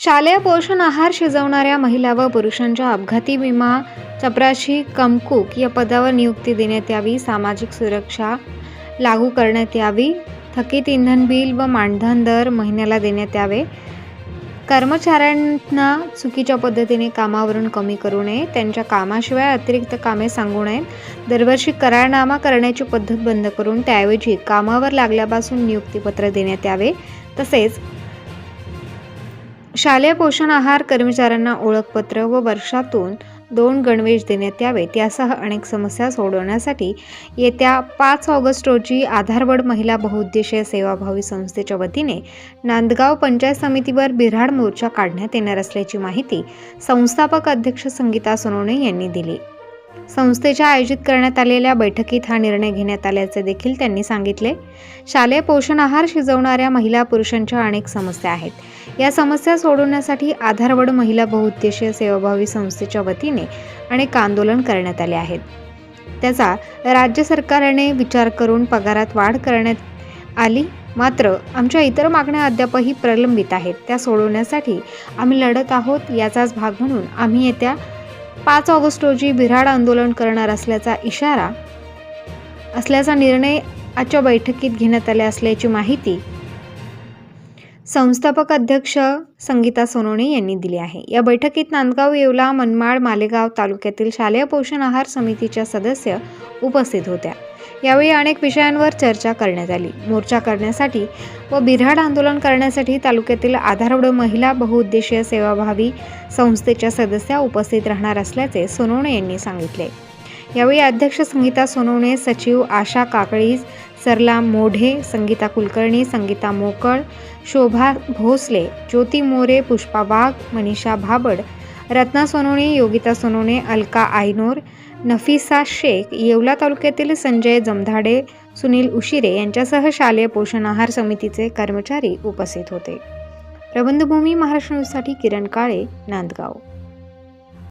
शालेय पोषण आहार शिजवणाऱ्या महिला व पुरुषांच्या अपघाती विमा चपराशी कमकुक या पदावर नियुक्ती देण्यात यावी सामाजिक सुरक्षा लागू करण्यात यावी थकीत इंधन बिल व मानधन दर महिन्याला देण्यात यावे. कर्मचाऱ्यांना चुकीच्या पद्धतीने कामावरून कमी करू नये त्यांच्या कामाशिवाय अतिरिक्त कामे सांगू नयेत. दरवर्षी करारनामा करण्याची पद्धत बंद करून त्याऐवजी कामावर लागल्यापासून नियुक्तीपत्र देण्यात यावे. तसेच शालेय पोषण आहार कर्मचाऱ्यांना ओळखपत्र व वर्षातून दोन गणवेश देण्यात यावेत यासह अनेक समस्या सोडवण्यासाठी येत्या पाच ऑगस्ट रोजी आधारवड महिला बहुउद्देशीय सेवाभावी संस्थेच्या वतीने नांदगाव पंचायत समितीवर बिऱ्हाड मोर्चा काढण्यात येणार असल्याची माहिती संस्थापक अध्यक्ष संगीता सोनवणे यांनी दिली. संस्थेच्या आयोजित करण्यात आलेल्या बैठकीत हा निर्णय घेण्यात आल्याचे देखील त्यांनी सांगितले. शालेय पोषण आहार शिजवणाऱ्या महिला पुरुषांच्या अनेक समस्या आहेत. या समस्या सोडवण्यासाठी आधारवड महिला बहुउद्देशीय सेवाभावी संस्थेच्या वतीने अनेक आंदोलन करण्यात आले आहेत. त्याचा राज्य सरकारने विचार करून पगारात वाढ करण्यात आली. मात्र आमच्या इतर मागण्या अद्यापही प्रलंबित आहेत. त्या सोडवण्यासाठी आम्ही लढत आहोत याचाच भाग म्हणून आम्ही येत्या पाच ऑगस्ट रोजी बिराड आंदोलन करणार असल्याचा इशारा असल्याचा निर्णय आजच्या बैठकीत घेण्यात आले असल्याची माहिती संस्थापक अध्यक्ष संगीता सोनवणे यांनी दिली आहे. या बैठकीत नांदगाव येवला मनमाड मालेगाव तालुक्यातील शालेय पोषण आहार समितीच्या सदस्य उपस्थित होत्या. यावेळी अनेक विषयांवर चर्चा करण्यात आली. मोर्चा करण्यासाठी व बिऱ्हाड आंदोलन करण्यासाठी तालुक्यातील आधारवड महिला बहुउद्देशीय सेवाभावी संस्थेच्या सदस्या उपस्थित राहणार असल्याचे सोनवणे यांनी सांगितले. यावेळी अध्यक्ष संगीता सोनवणे सचिव आशा काकळीस सरला मोढे संगीता कुलकर्णी संगीता मोकळ शोभा भोसले ज्योती मोरे पुष्पा वाघ मनीषा भाबड रत्ना सोनवणे योगिता सोनवणे अलका आयनोर नफिसा शेख येवला तालुक्यातील संजय जमधाडे सुनील उशिरे यांच्यासह शालेय पोषण आहार समितीचे कर्मचारी उपस्थित होते. प्रबंधभूमी महाराष्ट्र न्यूजसाठी किरण काळे नांदगाव.